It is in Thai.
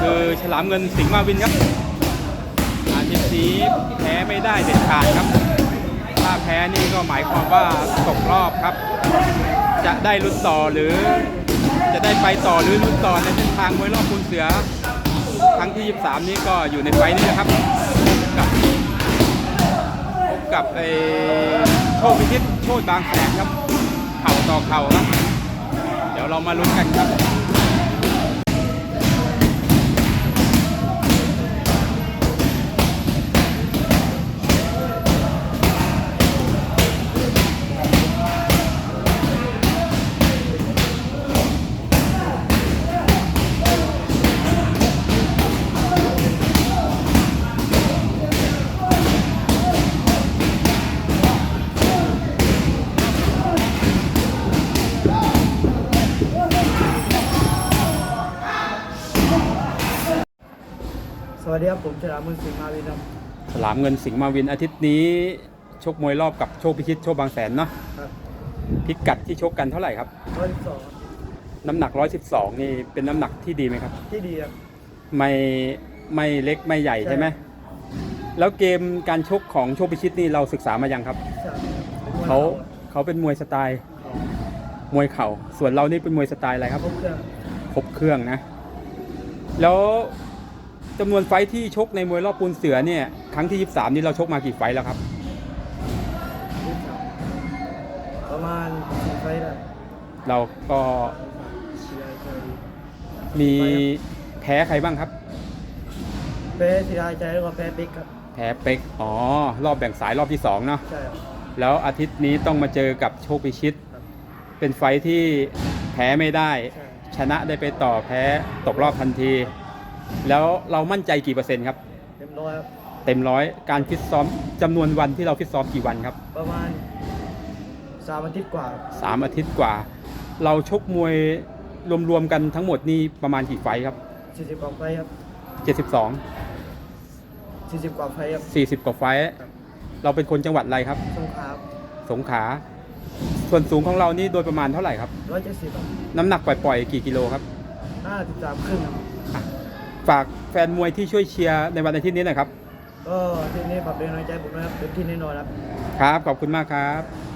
คือฉลามเงินสิงห์มาวินครับอาทิตย์นี้แพ้ไม่ได้เด็ดขาดครับ ถ้าแพ้นี่ก็หมายความว่าตกรอบครับ จะได้ลุ้นต่อหรือ จะได้ไปต่อหรือลุ้นต่อในเส้นทางมวยรอบคูณเสือ ครั้งที่ 23 นี้ก็อยู่ในไฟนี้นะครับกับพบกับไอ้โชคพิชิตโชคบางแสนครับ เข่าต่อเข่าครับ เดี๋ยวเรามาลุ้นกันครับ สวัสดีครับผมฉลามมือสิงห์มาวินครับฉลามเงินสิงห์มาวินอาทิตย์นี้ชกมวยรอบกับโชคพิชิตโชคบางแสนเนาะครับพิกัดที่ชกกันเท่าไหร่ครับร้อยสิบสองน้ำหนัก112นี่เป็นน้ำหนักที่ดีไหมครับ ที่ดีครับไม่ไม่เล็กไม่ใหญ่ใช่ใช่ไหมแล้วเกมการชกของโชคพิชิตนี่เราศึกษามายังครับใช่เขาเขาเป็นมวยสไตล์เขามวยเข่าส่วนเรานี่เป็นมวยสไตล์อะไรครับครบเครื่องครบเครื่องนะ แล้ว จำนวนไฟท์ที่ชกในมวยรอบปูนเสือเนี่ยครั้งที่ 23 นี่เราชกมากี่ไฟท์แล้วครับยี่สิบสามประมาณสี่ไฟล์ได้เราก็เชียร์เคยมีแพ้ใครบ้างครับ แพ้สีดายใจแล้วก็แพ้ปิ๊กครับ แพ้เป็กอ๋อ รอบแบ่งสายรอบที่ 2 เนาะ ใช่ครับ แล้วอาทิตย์นี้ต้องมาเจอกับโชคพิชิต ครับ เป็นไฟท์ที่แพ้ไม่ได้ ใช่ชนะได้ไปต่อแพ้ตกรอบทันที แล้วเรามั่นใจกี่เปอร์เซ็นต์ครับ เต็มร้อยครับเต็มร้อยการฟิตซ้อมจำนวนวันที่เราฟิตซ้อมกี่วันครับประมาณสามอาทิตย์กว่าสามอาทิตย์กว่า เราชกมวยรวมๆกันทั้งหมดนี่ประมาณกี่ไฟท์ครับสี่สิบกว่าไฟล์ครับ72 สี่สิบกว่าไฟล์ครับ40 กว่าไฟท์ครับเราเป็นคนจังหวัดอะไรครับ สงขลาสงขลาส่วนสูงของเรานี่โดยประมาณเท่าไหร่ครับ ร้อยเจ็ดสิบน้ำหนักปล่อยๆ กี่กิโลครับห้าสิบสามครึ่งครับอะ ฝากแฟนมวยที่ช่วยเชียร์ในวันอาทิตย์นี้หนะครับ ก็ทีนี้ฝากเป็นกำลังใจผมนะครับเป็นที่แน่นอนครับ ครับ ขอบคุณมากครับ